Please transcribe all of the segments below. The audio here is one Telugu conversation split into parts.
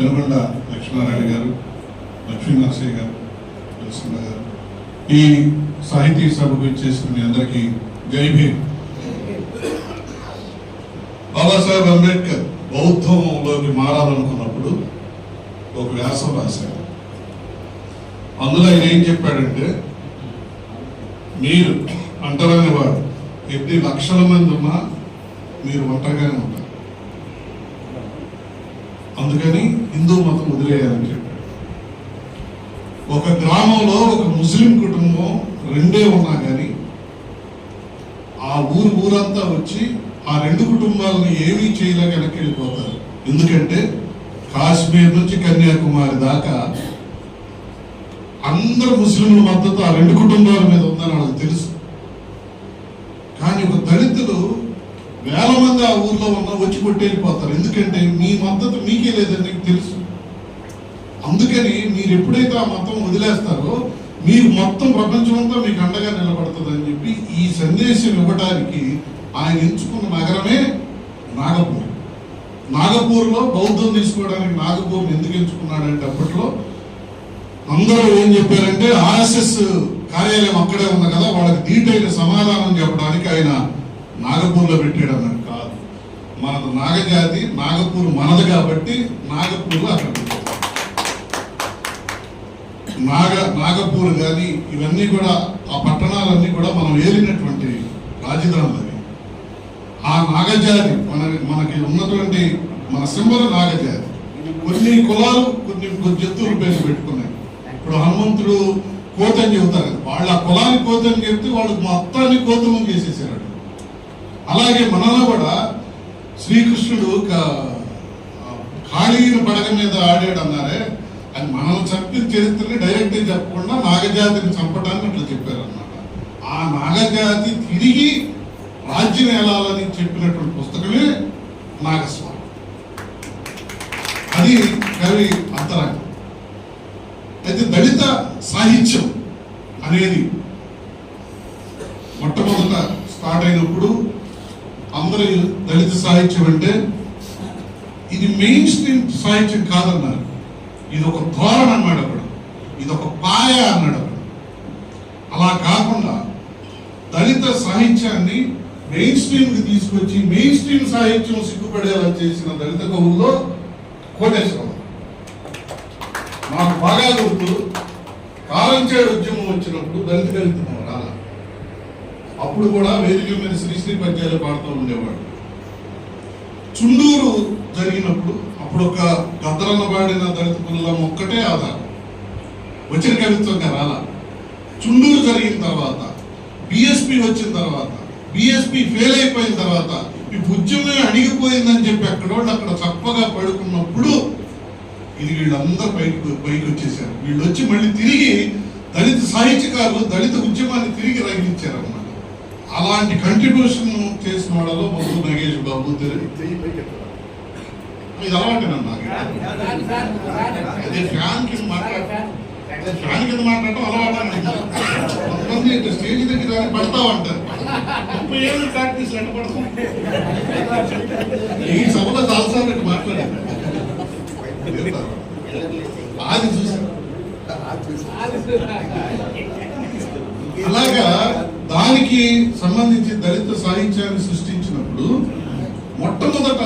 వెనుకొండ లక్ష్మీనారాయణ గారు లక్ష్మీనరసయ్య గారు నరసింహ గారు. ఈ సాహితీ సభకు ఇచ్చేసిన మీ అందరికీ జై భీమ్. బాబాసాహెబ్ అంబేద్కర్ బౌద్ధంలోకి మారాలనుకున్నప్పుడు ఒక వ్యాసం రాశారు. అందులో ఆయన ఏం చెప్పాడంటే మీరు అంటరాని వాడు ఎన్ని లక్షల మంది ఉన్నా మీరు ఒంటరిగానే అందుకని హిందూ మతం వదిలేయాలని చెప్పాడు ఒక గ్రామంలో ఒక ముస్లిం కుటుంబం రెండే ఉన్నా కానీ ఆ ఊరు ఊరంతా వచ్చి ఆ రెండు కుటుంబాలను ఏమీ చేయలేక వెనక్కి వెళ్ళిపోతారు. ఎందుకంటే కాశ్మీర్ నుంచి కన్యాకుమారి దాకా అందరు ముస్లింల మద్దతు ఆ రెండు కుటుంబాల మీద ఉందని వాళ్ళకి తెలుసు. కానీ ఒక దళితుడు వేల మంది ఆ ఊర్లో ఉన్న వచ్చి కొట్టేళ్ళిపోతారు. ఎందుకంటే మీ మద్దతు మీకే లేదని నీకు తెలుసు. అందుకని మీరు ఎప్పుడైతే ఆ మతం వదిలేస్తారో మీరు మొత్తం ప్రపంచం అంతా మీకు అండగా నిలబడుతుందని చెప్పి ఈ సందేశం ఇవ్వడానికి ఆయన ఎంచుకున్న నగరమే నాగపూర్. నాగపూర్లో బౌద్ధం తీసుకోవడానికి నాగపూర్ని ఎందుకు ఎంచుకున్నాడంటే అప్పట్లో అందరూ ఏం చెప్పారంటే ఆర్ఎస్ఎస్ కార్యాలయం అక్కడే ఉంది కదా వాళ్ళకి డీటెయిల్ సమాధానం చెప్పడానికి ఆయన నాగపూర్లో పెట్టాడు అన్నట్టు కాదు. మనది నాగజాతి నాగపూర్ మనది కాబట్టి నాగపూర్లో అక్కడ నాగ నాగపూర్ కానీ ఇవన్నీ కూడా ఆ పట్టణాలన్నీ కూడా మనం ఏలినటువంటి రాజధానులు ఆ నాగజాతి మన మనకి ఉన్నటువంటి మన సింబల్ నాగజాతి. కొన్ని కులాలు కొన్ని కొన్ని జంతువులు పేరు పెట్టుకున్నాయి. ఇప్పుడు హనుమంతుడు కోతని చెబుతారు కదా, వాళ్ళ ఆ కులాన్ని కోతని చెప్తే వాళ్ళు మొత్తాన్ని కోతమని చేసేసారు అలాగే మనలో కూడా శ్రీకృష్ణుడు క- ఖాళీన పడగ మీద ఆడాడు అన్నారే అది మనం చంపిన చరిత్రని డైరెక్ట్గా చెప్పకుండా నాగజాతిని చంపడానికి అట్లా చెప్పారు అన్నమాట ఆ నాగజాతి తిరిగి రాజ్యం ఏలాలని చెప్పినటువంటి పుస్తకమే నాగస్వామి. అది కవి అంతరాంగం అయితే దళిత సాహిత్యం అనేది మొట్టమొదట స్టార్ట్ అయినప్పుడు అందరూ దళిత సాహిత్యం అంటే ఇది మెయిన్ స్ట్రీమ్ సాహిత్యం కాదన్నారు. ఇది ఒక ధోరణ అన్నాడు అక్కడ ఇది ఒక పాయ అన్నాడు అక్కడ అలా కాకుండా దళిత సాహిత్యాన్ని మెయిన్ స్ట్రీమ్కి తీసుకొచ్చి మెయిన్ స్ట్రీమ్ సాహిత్యం సిగ్గుపడేలా చేసిన దళిత కవుల్లో కోటేశ్వరరావు నాకు బాగా గుర్తు కాలంచేడు ఉద్యమం వచ్చినప్పుడు దళిత దళితం అప్పుడు కూడా వేదిక మీద శ్రీశ్రీ పద్యాలు పాడుతూ ఉండేవాడు. చుండూరు జరిగినప్పుడు అప్పుడు ఒక గద్దరన్న పాడిన దళిత పుల్లం ఒక్కటే ఆధారం. వచ్చిన కవిత్వంగా రాలా. చుండూరు జరిగిన తర్వాత బిఎస్పి వచ్చిన తర్వాత బిఎస్పి ఫెయిల్ అయిపోయిన తర్వాత ఈ ఉద్యమం అణిగిపోయిందని చెప్పి అక్కడోళ్ళు అక్కడ చక్కగా పడుకున్నప్పుడు ఇది వీళ్ళందరూ పైకి పైకి వచ్చేసారు వీళ్ళు వచ్చి మళ్ళీ తిరిగి దళిత సాహిత్యకారులు దళిత ఉద్యమాన్ని తిరిగి రగిలించారు అలాంటి కంట్రిబ్యూషన్ చేసిన వాళ్ళలో మొదలు నగేష్ బాబు ఇది అలవాటేనన్నా అదే ఫ్యాన్ కింద మాట్లాడ ఫ్యాన్ కింద మాట్లాడటం అలవాటు కొంతమంది ఇట్లా స్టేజ్ దగ్గర ముప్పై ఏళ్ళు ప్రాక్టీస్ పడతాం ఈ సభలో చాలాసార్లు మాట్లాడారు. అలాగా దానికి సంబంధించి దళిత సాహిత్యాన్ని సృష్టించినప్పుడు మొట్టమొదట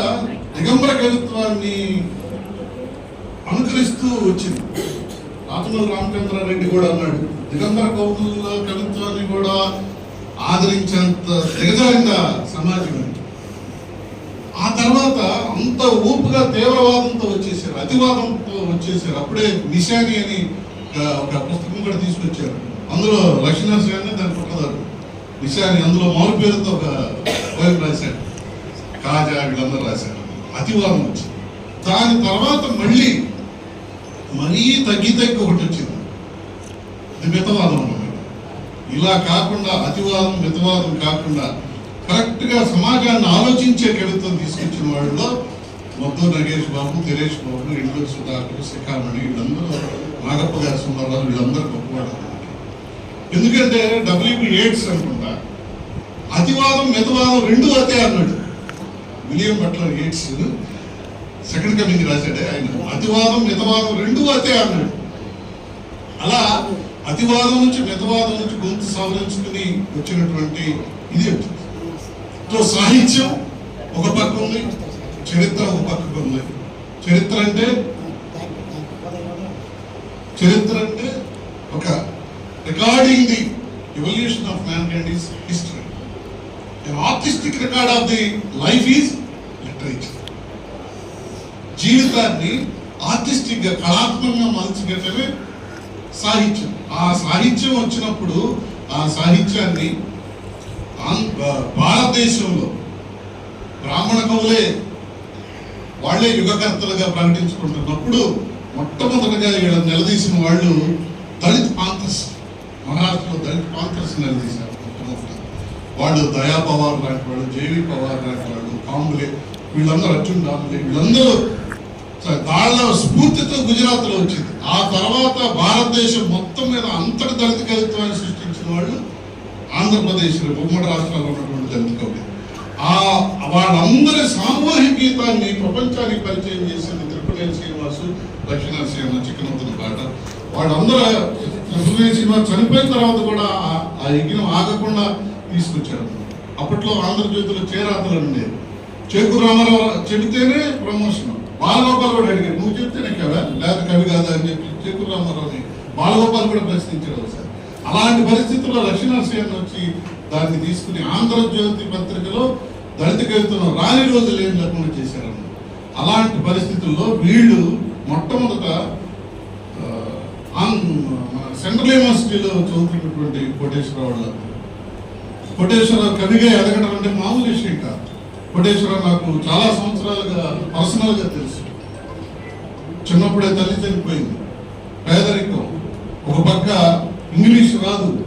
దిగంబర కవిత్వాన్ని అనుకరిస్తూ వచ్చింది. రాజమౌళి రామచంద్రారెడ్డి కూడా అన్నాడు దిగంబర కవుల కవిత్వాన్ని కూడా ఆదరించేంత దిగజారిందా సమాజం ఆ తర్వాత అంత ఊపుగా తీవ్రవాదంతో వచ్చేసారు అతివాదంతో వచ్చేసారు. అప్పుడే నిశాని అని ఒక- పుస్తకం కూడా తీసుకొచ్చారు. అందులో లక్ష్మీనరసింహ దాని పక్కదారు. విషయాన్ని అందులో మౌలి పేరుతో ఒక వైపు రాశాడు. కాజా వీళ్ళందరూ రాశాడు అతివాదం వచ్చింది. దాని తర్వాత మళ్ళీ మరీ తగ్గి తగ్గి ఒకటి వచ్చింది. అది మితవాదం అన్నమాట ఇలా కాకుండా అతివాదం మితవాదం కాకుండా కరెక్ట్గా సమాజాన్ని ఆలోచించే కవిత్వం తీసుకొచ్చిన వాళ్ళలో మొత్తం నగేష్ బాబు దినేష్ బాబు ఇండ్లు సుధాకర్ శిఖామణి వీళ్ళందరూ నాగప్ప గారి సుందరరాజు వీళ్ళందరూ గొప్పవాళ్ళు. ఎందుకంటే డబ్ల్యూబి ఎయిడ్స్ అనుకుంటా. అతివాదం మితవాదం రెండు అతే అన్నాడు. William Butler Yeats second coming రాశాడే ఆయన. అతివాదం మితవాదం రెండు అతే అన్నాడు. అలా అతివాదం నుంచి మితవాదం నుంచి గొంతు సవరించుకుని వచ్చినటువంటి ఇది సో సాహిత్యం ఒక పక్క ఉంది చరిత్ర ఒక పక్కకు ఉంది. చరిత్ర అంటే? చరిత్ర అంటే ఒక recording the evolution of mankind is history an artistic record of the life is literature. జీవితాన్ని ఆర్టిస్టిక్గా కళాత్మకంగా మలచిపెట్టమే సాహిత్యం. ఆ సాహిత్యం వచ్చినప్పుడు ఆ సాహిత్యాన్ని భారతదేశంలో బ్రాహ్మణ కవులే వాళ్ళే యుగకర్తలుగా ప్రకటించుకుంటున్నప్పుడు మొట్టమొదటిగా వీళ్ళని నిలదీసిన వాళ్ళు దళిత్ పాంతస్. మహారాష్ట్రలో దళిత పాంథర్స్ నిలదీశారు వాళ్ళు దయా పవార్ లాంటి వాళ్ళు జేవి పవార్ లాంటి వాళ్ళు కాంబులే వీళ్ళందరూ అర్జున్ రాములే వీళ్ళందరూ స- వాళ్ళ స్ఫూర్తితో గుజరాత్లో వచ్చింది. ఆ తర్వాత భారతదేశం మొత్తం మీద అంతటి దళిత కవిత్వాన్ని సృష్టించిన వాళ్ళు ఆంధ్రప్రదేశ్ ఉమ్మడి రాష్ట్రాల్లో ఉన్నటువంటి దళిత కవులు ఆ వాళ్ళందరి సామూహిక గీతాన్ని ప్రపంచానికి పరిచయం చేసింది తిరుపతి శ్రీనివాసు లక్ష్మీనరసింహ చిక్కనవుతున్న పాట వాళ్ళందరూ తిరుపతి శ్రీనివాస్ చనిపోయిన తర్వాత కూడా ఆ- యజ్ఞం ఆగకుండా తీసుకొచ్చారు. అప్పట్లో ఆంధ్రజ్యోతిలో చేరాతలు ఉండేది చేకు రామారావు చెబితేనే ప్రమోషన్. బాలగోపాల్ కూడా అడిగారు నువ్వు చెప్తేనే కదా లేదా కవి కాదా? అని చెప్పి చెక్కు రామారావుని బాలగోపాల్ కూడా ప్రశ్నించాడు సార్. అలాంటి పరిస్థితుల్లో లక్ష్మీనరసింహ వచ్చి దాన్ని తీసుకుని ఆంధ్రజ్యోతి పత్రికలో దళిత కవితను రాని రోజులు ఏం లేకుండా చేశారన్న అలాంటి పరిస్థితుల్లో వీళ్ళు మొట్టమొదట మన సెంట్రల్ యూనివర్సిటీలో చదువుతున్నటువంటి కోటేశ్వరరావు కోటేశ్వరరావు కవిగా ఎదగడం అంటే మామూలు విషయం కాదు. కోటేశ్వరరావు నాకు చాలా సంవత్సరాలుగా పర్సనల్గా తెలుసు. చిన్నప్పుడే తల్లి చనిపోయింది. పేదరికం. ఒక పక్క ఇంగ్లీష్ రాదు.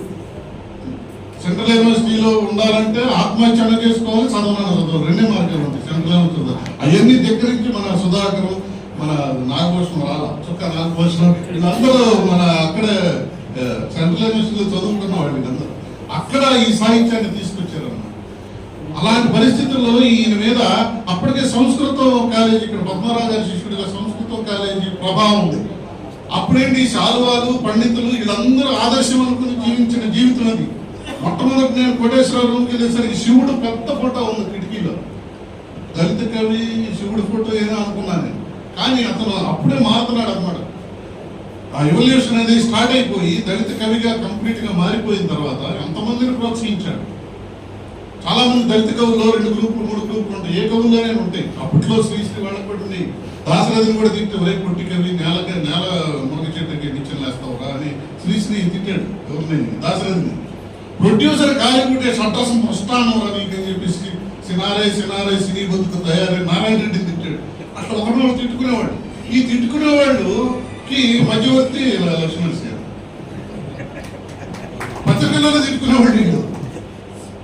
సెంట్రల్ యూనివర్సిటీలో ఉండాలంటే ఆత్మహత్య చేసుకోవాలి? చదవనన్న చదవాలి రెండే మార్గాలు ఉంటాయి. సెంట్రల్ యూనివర్సిటీ అవన్నీ దగ్గర నుంచి మన సుధాకర్ మన నాగభూషణం రాలా? చుక్క నాగభూషణం. వీళ్ళందరూ మన అక్కడ సెంట్రల్ యూనివర్సిటీలో చదువుకున్న వాళ్ళు అందరూ అక్కడ ఈ సాహిత్యాన్ని తీసుకొచ్చారన్నమాట అలాంటి పరిస్థితుల్లో ఈయన మీద అప్పటికే సంస్కృతం కాలేజీ ఇక్కడ పద్మరాజు గారి శిష్యుడిగా సంస్కృతం కాలేజీ ప్రభావం ఉంది. అప్పుడేంటి? శాలువాలు పండితులు వీళ్ళందరూ ఆదర్శం అనుకుని జీవించిన జీవితం అది. మొట్టమొదటి నేను కోటేశ్వరరావుకి వెళ్ళేసరికి శివుడు పెద్ద ఫోటో ఉంది కిటికీలో. దళిత కవి శివుడు ఫోటో ఏదో అనుకున్నాను నేను. కానీ అతను అప్పుడే మారుతున్నాడు అన్నమాట ఆ ఎవల్యూషన్ అనేది స్టార్ట్ అయిపోయి దళిత కవిగా కంప్లీట్గా మారిపోయిన తర్వాత ఎంతమందిని ప్రోత్సహించాడు? చాలా మంది దళిత కవుల్లో రెండు గ్రూపులు మూడు గ్రూపులు ఉంటాయి. ఏ కవుల్లోనే ఉంటాయి. అప్పట్లో శ్రీశ్రీ వాళ్ళకి కూడా ఉంది దాసరథిని కూడా తింటే వరే పొట్టి కవి నేలకి నేల మునగ చెట్టుకి నిచ్చెన లేస్తావురా అని శ్రీశ్రీ తిట్టాడు. ఎవరిని? దాసరాజుని ప్రొడ్యూసర్ కాలిపుట్టే సట్టసం ప్రస్థానం రా అని చెప్పేసి సినారే సినారే సినీ బతుకు తయారై నారాయణ రెడ్డి తిట్టాడు అట్లా తిట్టుకునేవాడు. ఈ తిట్టుకునేవాళ్ళుకి మధ్యవర్తి లక్ష్మణ్ సార్. పత్రికల్లోనే తిట్టుకునేవాడు వీళ్ళు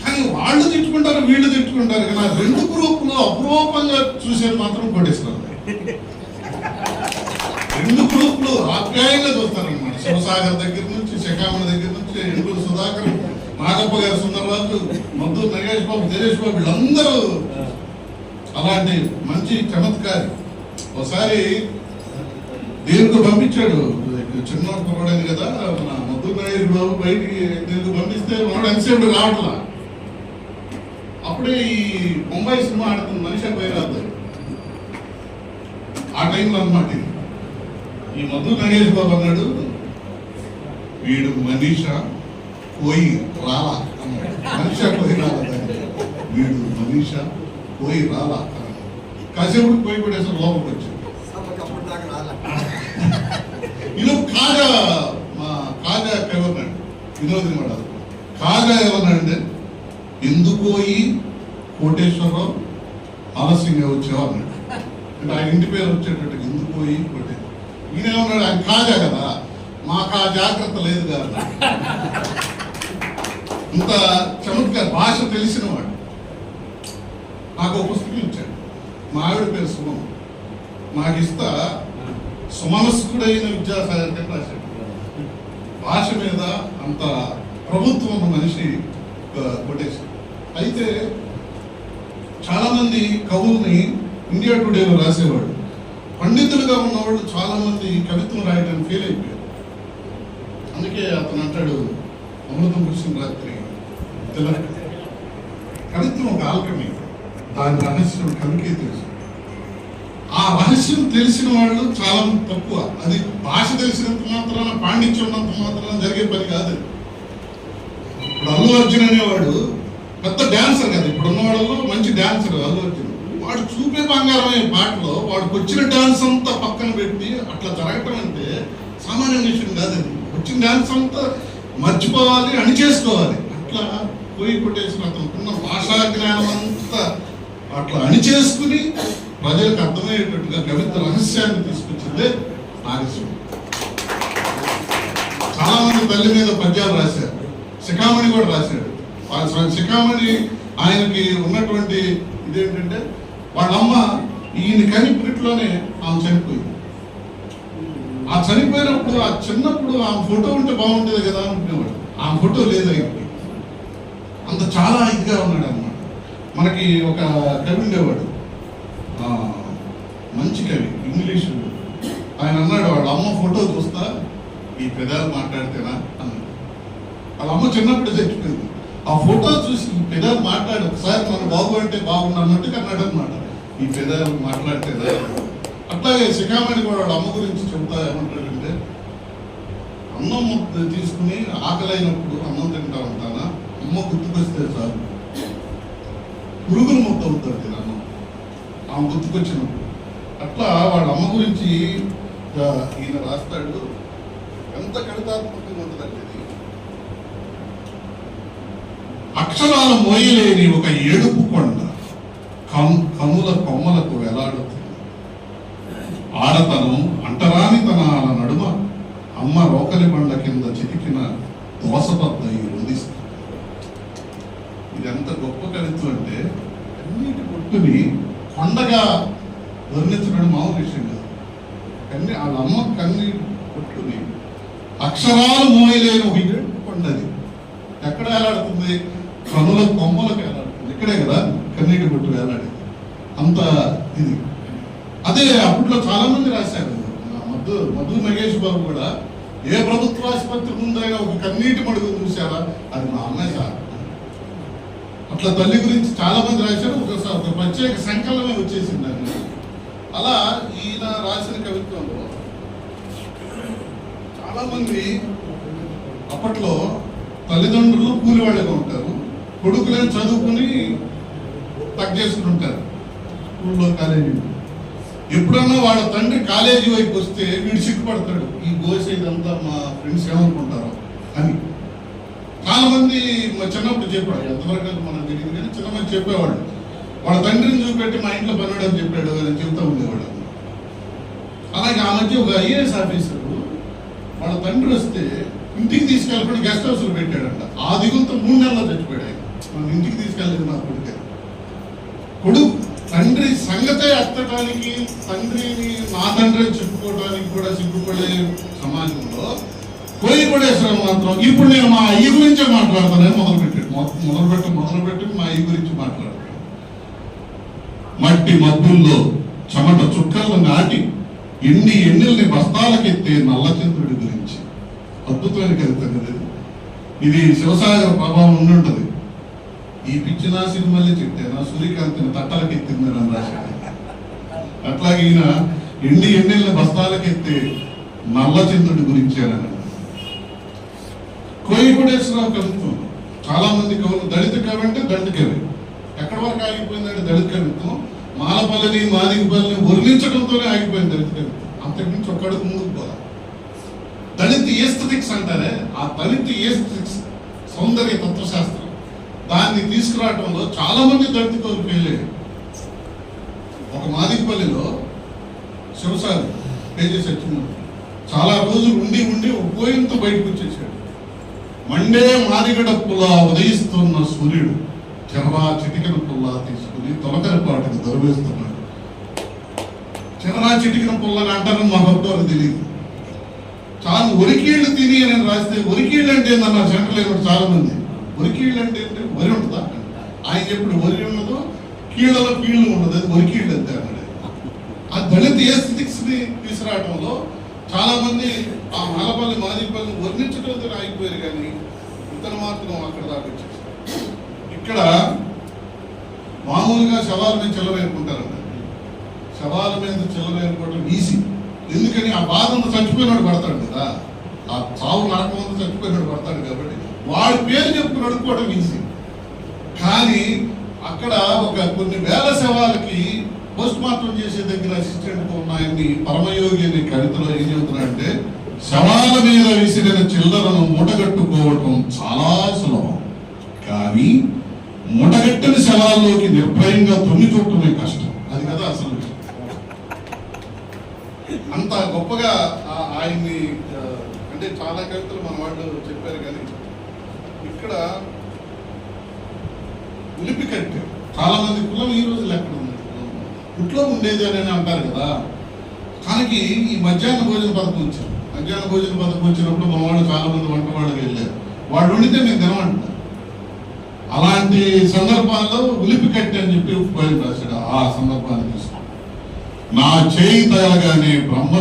కానీ వాళ్ళు తిట్టుకుంటారు వీళ్ళు తిట్టుకుంటారు. కానీ ఆ రెండు గ్రూపులు అపురూపంగా చూసేది మాత్రం కోటేశ్వరం రెండు గ్రూపులు ఆప్యాయంగా చూస్తారనమాట శివసాగర్ దగ్గర నుంచి శకామణ దగ్గర నుంచి ఎండూరు సుధాకర్ నాగప్ప గారు సుందరరాజు మద్దూరు నగేష్ బాబు దినేష్ బాబు వీళ్ళందరూ అలాంటి మంచి చమత్కారి. ఒకసారి దేనికి పంపించాడు. చిన్న కుర్రాడని కదా మన మధు నగేష్ బాబు బయటికి దేనికి పంపిస్తే వాడు ఎంతసేపు రావట్లా. అప్పుడే ఈ ముంబై సినిమా ఆడుతున్న మనిషి పోయిరాదు ఆ టైంలో అన్నమాట ఈ మధు నగేష్ బాబు అన్నాడు వీడు మనీష పోయి రాలా అన్నాడు. మనిష పోయి రాలా వీడు మనీష పోయి రాలా కాసేపు పోయి పడేసారు లోపలికి వచ్చాడు. ఇదో కాగా మా కాగా ఎవరినాడు? వినోదిని వాడు కాగా ఎవరినాడంటే ఎందుకు పోయి కోటేశ్వరరావు ఆలస్యంగా వచ్చావు? అన్నాడు. అంటే ఆయన ఇంటి పేరు వచ్చేటట్టు ఎందుకు పోయి కోటే ఈయన ఏమన్నాడు? ఆయన కాగా కదా మాకు ఆ జాగ్రత్త లేదు కదా ఇంత చమత్కార భాష తెలిసినవాడు నాకు ఒక పుస్తకం ఇచ్చాడు మా ఆవిడ పేరు సుమం నాకు ఇస్తా సుమనస్కుడైన విద్యాసాగర్ కింద రాశాడు భాష మీద అంత ప్రభుత్వం ఉన్న మనిషి కొట్టేశాడు అయితే చాలామంది కవుల్ని ఇండియా టుడేలో రాసేవాడు పండితులుగా ఉన్నవాళ్ళు చాలామంది కవిత్వం రాయడానికి ఫెయిల్ అయిపోయారు. అందుకే అతను అంటాడు అమృతం కృష్ణ రాత్రి కవిత్వం ఒక ఆల్కమీ. దాని రహస్యం కవికే తెలుసు. ఆ రహస్యం తెలిసిన వాళ్ళు చాలా తక్కువ. అది భాష తెలిసినంత మాత్రాన పాండిత్యం ఉన్నంత మాత్రాన జరిగే పని కాదు. ఇప్పుడు అల్లు అర్జున్ అనేవాడు పెద్ద డాన్సర్ కదా. ఇప్పుడు ఉన్నవాళ్ళలో మంచి డాన్సర్ అల్లు అర్జున్. వాడు చూపే బంగారమే పాటలో వాడికి వచ్చిన డాన్స్ అంతా పక్కన పెట్టి అట్లా జరగటం అంటే సామాన్య విషయం కాదండి. వచ్చిన డాన్స్ అంతా మర్చిపోవాలి అని చేసుకోవాలి అట్లా పోయి కొట్టేసిన అతనుకున్న భాషా జ్ఞానం అంతా అట్లా అణి చేసుకుని ప్రజలకు అర్థమయ్యేటట్టుగా కవిత రహస్యాన్ని తీసుకొచ్చిందే నాగేశ్వరం. చాలా మంది తల్లి మీద పద్యాలు రాశారు. శిఖామణి కూడా రాశాడు. శిఖామణి ఆయనకి ఉన్నటువంటి ఇదేంటంటే వాళ్ళ అమ్మ ఈయన కనిపిట్లోనే ఆమె చనిపోయింది. ఆ చనిపోయినప్పుడు ఆ చిన్నప్పుడు ఆమె ఫోటో ఉంటే బాగుంటుంది కదా అనుకునేవాడు ఆ ఫోటో లేదు అయిపోయి అంత చాలా ఇదిగా ఉన్నాడు అన్నమాట మనకి ఒక కవి ఉండేవాడు. మంచి కవి ఇంగ్లీషు. ఆయన అన్నాడు వాళ్ళ అమ్మ ఫోటో చూస్తా ఈ పెదాలు మాట్లాడితేనా? అన్నాడు. వాళ్ళ అమ్మ చిన్నప్పుడు చచ్చిపోయింది. ఆ ఫోటో చూసి ఈ పెదాలు మాట్లాడు ఒకసారి మన బాబు అంటే బాగుండు అన్నట్టుగా అన్నాడు. అనమాట ఈ పెదాలు మాట్లాడితేనా? అట్లాగే శిఖామణి కూడా వాళ్ళ అమ్మ గురించి చెబుతా ఏమంటాడంటే అన్నం ముద్ద తీసుకుని ఆకలైనప్పుడు అన్నం తింటా ఉంటానా? అమ్మ గుర్తుకొస్తే చాలు. పురుగులు మొత్తం అవుతాడు ఆమె గుర్తుకొచ్చినప్పుడు. అట్లా వాళ్ళ అమ్మ గురించి ఈయన రాస్తాడు. ఎంత కవితాత్మకంగా ఉంటుందండి అక్షరాలు మోయలేని ఒక ఏడుపు కొండ కం కనుల కొమ్మలకు వేలాడుతుంది. ఆడతనం అంటరానితనాల నడుమ అమ్మ రోకలి బండ కింద చితికిన దోసబద్దయి రోధిస్తుంది ఇది ఎంత గొప్ప కవిత్వం అంటే అన్నిటి కొట్టుని కొండగా వర్ణించడం మామూలు విషయం కాదు. కన్నీ వాళ్ళ అమ్మ కన్ని కొట్టుని అక్షరాలు మోయలేని ఒక కొండది ఎక్కడ వేలాడుతుంది కనుల కొమ్మలకు వేలాడుతుంది ఇక్కడే కదా కన్నీటి కొట్టు వేలాడేది అంత ఇది. అదే అప్పట్లో చాలా మంది రాశారు మధు మధు మహేష్ బాబు కూడా ఏ ప్రభుత్వ ఆసుపత్రి ముందైనా ఒక కన్నీటి మడుగు చూసారా అది మా అమ్మాయి సార్. అట్లా తల్లి గురించి చాలా మంది రాశారు. ఒకసారి ఒక ప్రత్యేక సంకలనమే వచ్చేసింది దాన్ని అలా ఈయన రాసిన కవిత్వంలో చాలా మంది అప్పట్లో తల్లిదండ్రులు కూలివాళ్ళగా ఉంటారు. కొడుకులను చదువుకుని తగ్గేసుకుంటారు స్కూల్లో కాలేజీలో ఎప్పుడన్నా వాళ్ళ తండ్రి కాలేజీ వైపు వస్తే వీడు సిగ్గుపడతాడు. ఈ గోస ఇదంతా మా ఫ్రెండ్స్ ఏమనుకుంటారు? మా చిన్నప్పుడు చెప్పాడు ఎంతవరకు అంటే మనం తెలియదు కానీ చిన్నప్పుడు చెప్పేవాడు. వాళ్ళ తండ్రిని చూపెట్టి మా ఇంట్లో పనుడు అని చెప్పాడు అని చెప్తా ఉండేవాడు. అలాగే ఆ మధ్య ఒక ఐఏఎస్ ఆఫీసర్ వాళ్ళ తండ్రి వస్తే ఇంటికి తీసుకెళ్ళకుండా గెస్ట్ హౌస్లో పెట్టాడంట. ఆ దిగులతో మూడు నెలలు చచ్చిపోయాడు ఆయన. ఇంటికి తీసుకెళ్ళలేదు నా కొడుకే. కొడుకు తండ్రి సంగతే ఎత్తడానికి తండ్రిని నా తండ్రి చెప్పుకోవడానికి కూడా సిగ్గుపడే సమాజంలో. కోయి కోడేశ్వరం మాత్రం. ఇప్పుడు నేను మా అయ్య గురించే మాట్లాడతానని మొదలుపెట్టాడు మొదలుపెట్టి మొదలుపెట్టి మా అయ్య గురించి మాట్లాడతాడు మట్టి మద్దుల్లో చెమట చుక్కలను నాటి ఎన్ని ఎన్నెల్ని బస్తాలకెత్తే నల్లచంద్రుడి గురించి. అద్భుతమైన కవిత ఇది ఇది శివసాగర్ ప్రభావం ఉండి ఉంటుంది. ఈ పిచ్చినా సినిమాలే చెప్తాను సూర్యకాంతిని తట్టలకెత్తిందని అని రాశాడు అట్లాగే ఈయన ఎండి ఎన్నెల్ని బస్తాలకెత్తే నల్లచంద్రుడి గురించి అని అన్నాడు. కవిత్వం చాలా మంది కవులు దళిత కవి అంటే దళిత కవి. ఎక్కడి వరకు ఆగిపోయిందంటే దళిత కవిత్వం. మాలపల్లిని మాదిగపల్లిని వర్ణించడంతోనే ఆగిపోయింది దళిత కవిత్వం అంతకుమించి ఒక్కడికి ముందుకు పోదా. దళిత ఏస్థెటిక్స్ అంటారే ఆ దళిత ఏస్థెటిక్స్ సౌందర్య తత్వశాస్త్రం. దాన్ని తీసుకురావడంలో చాలా మంది దళిత కవులు ఫెయిల్ అయ్యారు. ఒక మాదిగపల్లిలో శివసారి పేజీ సత్యమూర్తి చాలా రోజులు ఉండి ఉండి ఒక పోయంతో బయటకు వచ్చేసాడు. మండే మాదిగడ పుల్ల ఉదయిస్తున్న సూర్యుడు చెరవా చిటికన పుల్ల తీసుకుని తొలకరి తొలకరిపాటికి దొరవేస్తున్నాడు. చెరవా చిటికన పుల్లని అంటారని మా భక్తులకు తెలియదు. చాలా ఒరికీళ్ళు తిని అని రాస్తే ఒరికీళ్ళు అంటే ఏందన్న సెంట్రల్ చాలా మంది ఒరికీళ్ళు అంటే ఏంటి? వరి ఉంటుందా? ఆయన చెప్పిన వరి ఉండదు కీళ్ళలో కీళ్ళు ఉండదు అది ఒరికీళ్ళు అంతే అన్నాడు ఆ దళిత ఏ స్థితికి తీసుకురావడంలో చాలా మంది ఆ మాలపల్లి మాదిపల్లి వర్ణించడంతో ఆగిపోయారు కానీ ఇతర మాత్రం అక్కడ దాపించారు ఇక్కడ మామూలుగా శవాల మీద చెల్లవేరుకుంటారంట శవాల మీద చెల్లవేరుకోవడం ఈజీ. ఎందుకని ఆ బాధను చచ్చిపోయినాడు పడతాడు కదా. ఆ చావు నరకమందు చచ్చిపోయినాడు పడతాడు కాబట్టి వాడి పేరు చెప్పుకుని అడుక్కోవడం ఈజీ. కానీ అక్కడ ఒక కొన్ని వేల శవాలకి పోస్ట్ మార్టం చేసే దగ్గర అసిస్టెంట్ ఉన్నాయని పరమయోగి అనే కవితలో ఏం చెబుతున్నాడంటే శవాల మీద విసిరిన చిల్లరను మూటగట్టుకోవటం చాలా సులభం. కానీ మూటగట్టిన శవాల్లోకి నిర్భయంగా తొమ్మి చూడటమే కష్టం. అది కదా అసలు. అంత గొప్పగా ఆ- ఆయన్ని అంటే చాలా కవితలు మన వాళ్ళు చెప్పారు కానీ ఇక్కడ ఉలిపి కట్టారు చాలా మంది కులం ఈ రోజులు ఎక్కడ ఉంది. ఇంట్లో ఉండేది అని అంటారు కదా. కానీ ఈ మధ్యాహ్న భోజన పథకం వచ్చారు మధ్యాహ్న భోజన పథకం వచ్చినప్పుడు మా వాళ్ళు చాలా మంది వంట వాళ్ళకి వెళ్ళారు. వాళ్ళు వండితే మేము తినమంటున్నారు అలాంటి సందర్భాల్లో ఉలిపి కట్టి అని చెప్పి ఉపయోగం రాశాడు ఆ సందర్భాన్ని తీసుకుని. నా చేయి తగలగానే బ్రహ్మ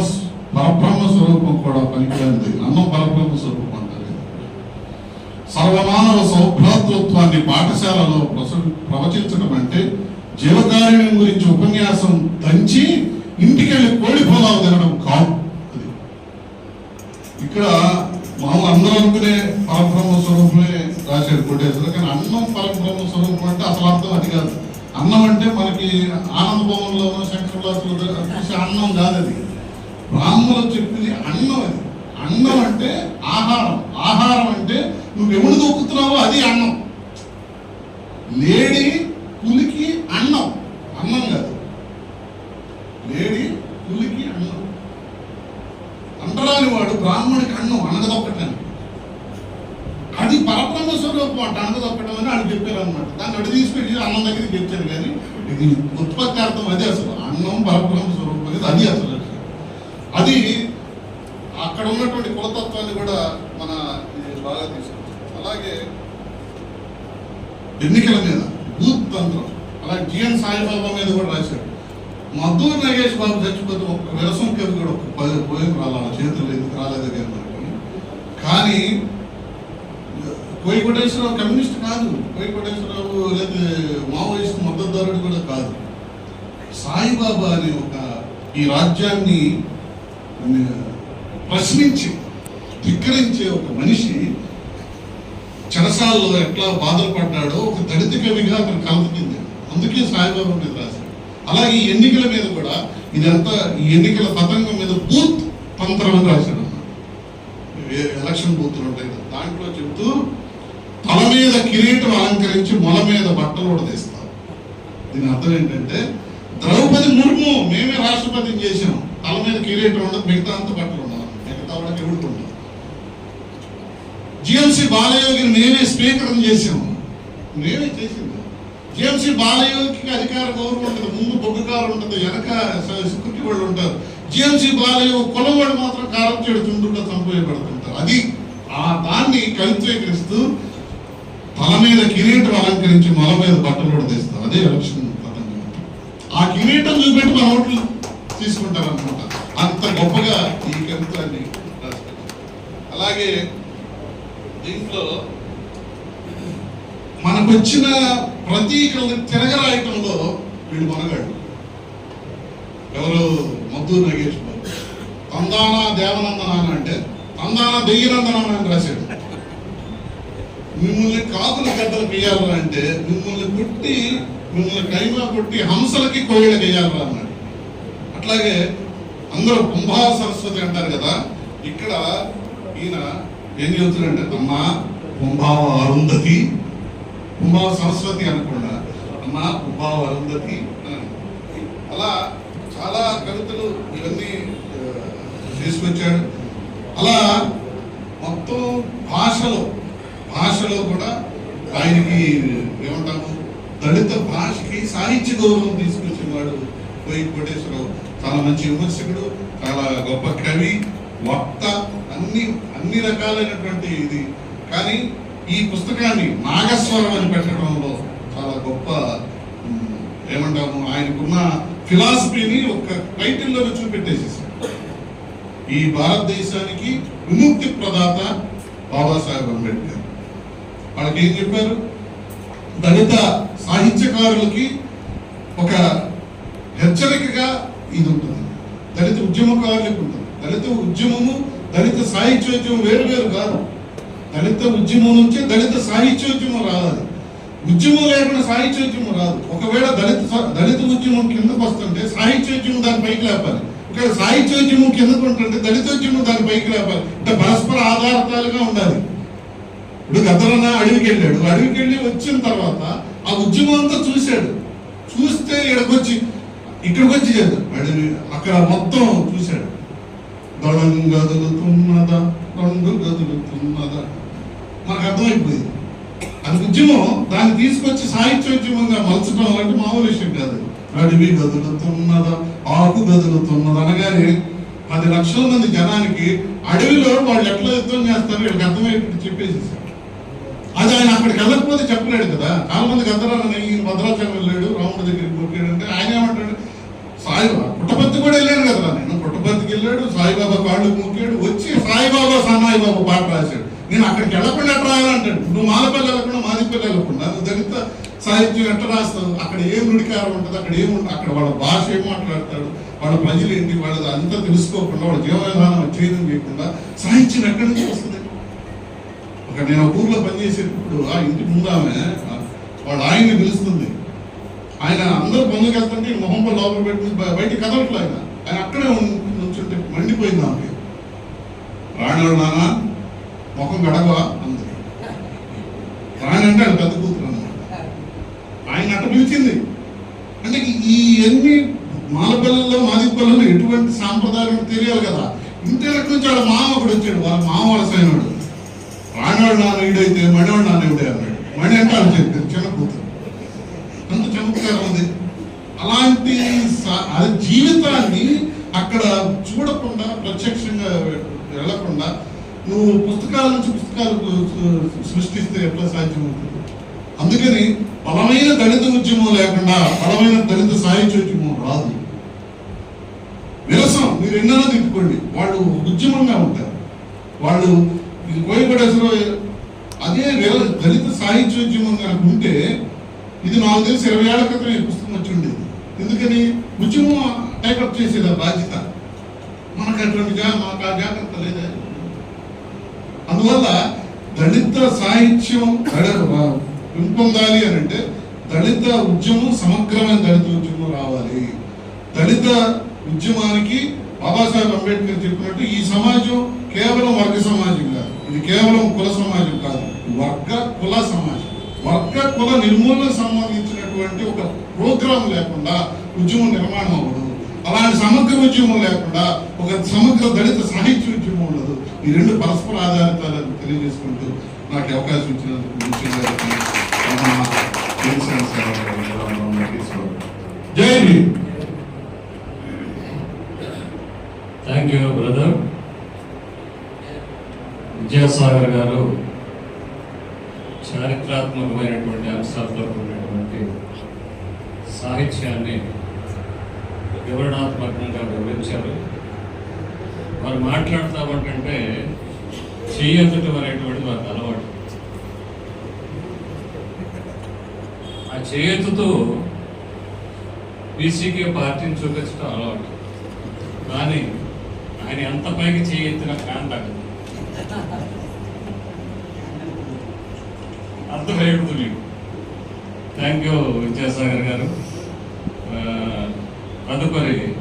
పరబ్రహ్మ స్వరూపం కూడా పనికిరానిది అన్నం పరబ్రహ్మ స్వరూపం అంటారు. సర్వమానవ సౌభ్రాతృత్వాన్ని పాఠశాలలో ప్రస- ప్రవచించడం అంటే జీవకారుణ్యం గురించి ఉపన్యాసం దంచి ఇంటికెళ్ళి కోడి పొలాలు తినడం కాదు. ఇక్కడ మామూలు అందరూ అనుకునే పరబ్రహ్మ స్వరూపమే రాశాడు కోటేశ్వర కానీ అన్నం పరబ్రహ్మ స్వరూపం అంటే అసలు అర్థం అది కాదు. అన్నం అంటే మనకి ఆనంద భవన్లోనో శంకరదాసులో చూసే అన్నం కాదు అది. బ్రాహ్మణులు చెప్పింది అన్నం అది. అన్నం అంటే ఆహారం. ఆహారం అంటే నువ్వు ఎవడు దొక్కుతున్నావో అది అన్నం. లేడీ పులికి అన్నం అన్నం కాదు లేడి పులికి అన్నం అంటరాని వాడు బ్రాహ్మణుడికి అది పరబ్రహ్మ స్వరూపం అంట అనగదొక్కటం అని వాళ్ళు చెప్పారు అనమాట దాన్ని అడి తీసుకెళ్ళి అన్నం దగ్గరికి తెచ్చారు కానీ ఇది ఉత్పత్తి అర్థం అది అసలు. అన్నం పరబ్రహ్మ స్వరూపం అనేది అది అసలు అది. అక్కడ ఉన్నటువంటి కులతత్వాన్ని కూడా మన బాగా తీసుకొచ్చారు. అలాగే ఎన్నికల మీద బూత్ తంత్రం అలాగే జిఎన్ సాయిబాబా మీద కూడా రాశాడు మధు నగేష్ బాబు చచ్చిపోతే ఒక విరసం కింద కూడా ఒక పది పోయిన చేతులు ఎందుకు రాలేదు కానీ కానీ కోయి కోటేశ్వరరావు కమ్యూనిస్ట్ కాదు. కోయి కోటేశ్వరరావు లేదా మావోయిస్ట్ మద్దతుదారుడు కూడా కాదు. సాయిబాబా అనే ఒక ఈ రాజ్యాన్ని ప్రశ్నించి ధిక్కరించే ఒక మనిషి చెరసాల్లో ఎట్లా బాధలు పడ్డాడో ఒక దళిత కవిగా అతను కలతకింది అందుకే సాయిబాబా మీద రాశాడు. అలాగే ఈ ఎన్నికల మీద కూడా ఇదంతా ఈ ఎన్నికల పతంగం మీద బూత్ తంత్రం అని రాశాడు. ఎలక్షన్ బూత్లు ఉంటాయి. దాంట్లో చెబుతూ తల మీద కిరీటం అలంకరించి మొల మీద బట్టలు ఉడదీస్తారు దీని అర్థం ఏంటంటే ద్రౌపది ముర్ము మేమే రాష్ట్రపతిని చేసాం తల మీద కిరీటం ఉండదు మిగతా అంత బట్టలు ఉండాలి. మిగతా వాళ్ళకి ఎవరికి ఉండదు జిఎంసి బాలయోగిని మేమే స్పీకర్ చేసాము మేమే చేసింది జిఎంసి బాలయోగికి అధికార గౌరవం ఉంటుంది. ముందు బొగ్గుకారు ఉంటుంది వెనక సెక్యూరిటీ వాళ్ళు ఉంటారు. జిఎంసీ బాలయోగి కులం వాళ్ళు మాత్రం కారం చెడు చుండుగా చంపేయబడుతుంటారు అది ఆ దాన్ని కవిత్వీకరిస్తూ తల మీద కిరీటం అలంకరించి మొల మీద బట్టలు కూడా అదే ఎలక్షన్ పతంగం ఆ కిరీటం చూపెట్టి మన ఓట్లు తీసుకుంటారనమాట అంత గొప్పగా ఈ కవిత్వాన్ని అలాగే దీంట్లో మనకు వచ్చిన ప్రతీకలను తిరగరాయటంలో వీడు మనగాడు. ఎవరు? మద్దూరు నగేష్ బాబు. తందాన దేవనందనాన అంటే అందాన దెయ్యనందనాన అని రాశాడు మిమ్మల్ని కాపుల గద్దలు వేయాలంటే మిమ్మల్ని పుట్టి మిమ్మల్ని కైమా కొట్టి హంసలకి కోయిలకి వేయాలి అన్నాడు. అట్లాగే అందరూ కుంభావ సరస్వతి అంటారు కదా ఇక్కడ ఈయన ఏం చెబుతున్నాడంటే అమ్మా కుంభావ అరుంధతి కుంభావ సరస్వతి అనకుండా అమ్మా కుంభావ అరుంధతి అని. అలా చాలా కవితలు ఇవన్నీ తీసుకొచ్చాడు. అలా మొత్తం భాషలో భాషలో కూడా ఆయనకి ఏమంటాము దళిత భాషకి సాహిత్య గౌరవం తీసుకొచ్చిన వాడు పోయి కోటేశ్వరరావు. చాలా మంచి విమర్శకుడు చాలా గొప్ప కవి వక్త అన్ని అన్ని రకాలైనటువంటి ఇది. కానీ ఈ పుస్తకాన్ని నాగస్వరం అని పెట్టడంలో చాలా గొప్ప ఏమంటాము ఆయనకున్న ఫిలాసఫీని ఒక టైటిల్లోనే చూపెట్టేసేసి ఈ భారతదేశానికి విముక్తి ప్రదాత బాబాసాహెబ్ అంబేద్కర్. వాళ్ళకి ఏం చెప్పారు? దళిత సాహిత్యకారులకి ఒక హెచ్చరికగా ఇది ఉంటుంది. దళిత ఉద్యమకారులకు ఉంటుంది. దళిత ఉద్యమము దళిత సాహిత్యోద్యమం వేరు వేరు కాదు. దళిత ఉద్యమం నుంచి దళిత సాహిత్యోద్యమం రావాలి. ఉద్యమం లేకుండా సాహిత్యోద్యమం రాదు. ఒకవేళ దళిత దళిత ఉద్యమం కిందకు వస్తుంటే సాహిత్యోద్యమం దాని పైకి లేపాలి. ఒక సాహిత్యోద్యమం కిందకు ఉంటుంది దళితోద్యమం దాని పైకి లేపాలి. అంటే పరస్పర ఆధారతాలుగా ఉండాలి. ఇప్పుడు గద్దరన్న అడవికి వెళ్ళాడు. అడవికి వెళ్ళి వచ్చిన తర్వాత ఆ ఉద్యమం అంతా చూశాడు. చూస్తే ఇక్కడికి వచ్చి ఇక్కడికి వచ్చి అడవి అక్కడ మొత్తం చూశాడు. దళం గదులుతున్నదా రంగు గదులుతున్నదా మనకు అర్థమైపోయింది. అది ఉద్యమం దాన్ని తీసుకొచ్చి సాహిత్యోద్యమంగా మలచడం అలాంటి మామూలు విషయం కాదు. అడవి గదులుతున్నదా ఆకు గదులుతున్నదా అనగానే పది లక్షల మంది జనానికి అడవిలో వాళ్ళు ఎట్లా యుద్ధం చేస్తారు? వీళ్ళకి అర్థమయ్యేటట్టు చెప్పేసేసారు అది ఆయన అక్కడికి వెళ్ళకపోతే చెప్పలేడు కదా. చాలా మంది గద్దరాలని ఈయన భద్రాచలం వెళ్ళాడు రాముడి దగ్గరికి మొక్కాడంటే ఆయన ఏమంటాడు? సాయిబాబా పుట్టపర్తి కూడా వెళ్ళాను కదా నేను. పుట్టపర్తికి వెళ్ళాడు సాయిబాబా కాళ్ళు మొక్కాడు వచ్చి సాయిబాబా సామాయి బాబా పాట రాశాడు. నేను అక్కడికి వెళ్ళకుండా ఎట్లా రాయాలంటాడు? నువ్వు మాలపల్లి వెళ్ళకుండా మాదిపల్లి వెళ్ళకుండా నువ్వు దళిత సాహిత్యం ఎట్లా రాస్తాను అక్కడ ఏం నుడికారం ఉంటుంది అక్కడ ఏముంటుంది అక్కడ వాళ్ళ భాష ఏం మాట్లాడతాడు? వాళ్ళ ప్రజలు ఏంటి? వాళ్ళది అంతా తెలుసుకోకుండా వాళ్ళ జీవన చేయడం అధ్యయనం చేయకుండా సాహిత్యం ఎక్కడి నుంచి వస్తుంది? ఒక నేను ఊర్లో పనిచేసేటప్పుడు ఆ ఇంటి ముందు ఆమె వాళ్ళ ఆయన్ని పిలుస్తుంది. ఆయన అందరూ పనులకు వెళ్తుంటే ఈ లోపల పెట్టుకుని బయట బయటికి ఆయన. ఆయన అక్కడే ఉంచుంటే నుంచుంటే మండిపోయింది ఆమె రాణి నాన్న? ముఖం గడవా? అంది. రాణి అంటే ఆయన పెద్ద కూతురు. ఆయన పిలిచింది అంటే ఈ అన్ని మాలపల్లెల్లో మాదిపల్లెల్లో ఎటువంటి సాంప్రదాయాలు తెలియాలి కదా. ఇంటర్నెట్ నుంచి వాళ్ళ మామ ఒకడు వచ్చాడు వాళ్ళ మామ వలసైనడు రాణివాడు నాన్న ఈడైతే మణివాడు నాన్న ఈడే అన్నాడు. మణి అంటే అని చెప్పారు చిన్న కూతురు. అంత చమత్కారం ఉంది అలాంటి అది జీవితాన్ని అక్కడ చూడకుండా ప్రత్యక్షంగా వెళ్ళకుండా నువ్వు పుస్తకాల నుంచి పుస్తకాలు సృష్టిస్తే ఎట్లా సాధ్యమవుతుంది? అందుకని బలమైన దళిత ఉద్యమం లేకుండా బలమైన దళిత సాహిత్యోద్యమం రాదు. విరసం మీరు ఎన్నో తిప్పుకోండి. వాళ్ళు ఉద్యమంగా ఉంటారు. వాళ్ళు ఇది కోయబడేసరి అదే దళిత దళిత సాహిత్యోద్యమం కనుక ఉంటే ఇది నాకు తెలిసి ఇరవై ఏళ్ళ క్రితం ఈ పుస్తకం వచ్చి ఉండేది. ఎందుకని? ఉద్యమం టైకప్ చేసేది ఆ బాధ్యత. మనకు అటువంటి జా మాకు ఆ జాగ్రత్త లేదా? అందువల్ల దళిత సాహిత్యం పెంపొందాలి అని అంటే దళిత ఉద్యమం సమగ్రమైన దళిత ఉద్యమం రావాలి. దళిత ఉద్యమానికి బాబాసాహెబ్ అంబేద్కర్ చెప్పినట్టు ఈ సమాజం కేవలం వర్గ సమాజం కాదు. ఇది కేవలం కుల సమాజం కాదు. వర్గ కుల సమాజం. వర్గ కుల నిర్మూలనకు సంబంధించినటువంటి ఒక ప్రోగ్రాం లేకుండా ఉద్యమం నిర్మాణం అవ్వదు. అలాంటి సమగ్ర ఉద్యమం లేకుండా ఒక సమగ్ర దళిత సాహిత్య ఉద్యమం ఉండదు. ఈ రెండు పరస్పర ఆధారితాలను తెలియజేసుకుంటూ నాకు అవకాశం ఇచ్చినందుకు జై థ్యాంక్ యూ బ్రదర్ విద్యాసాగర్ గారు చారిత్రాత్మకమైనటువంటి అంశాలతో కూడినటువంటి సాహిత్యాన్ని వివరణాత్మకంగా వివరించారు. వారు మాట్లాడతామంటే చెయ్యెత్తటం అనేటువంటి వారు అలవాటు బీసీకే పార్టీని చూపించడం అలవాటు. కానీ ఆయన ఎంత పైకి చేయెత్తిన కాంటాక్ట్ అర్థమయ్యేది మీకు. థ్యాంక్ యూ విద్యాసాగర్ గారు. తదుపరి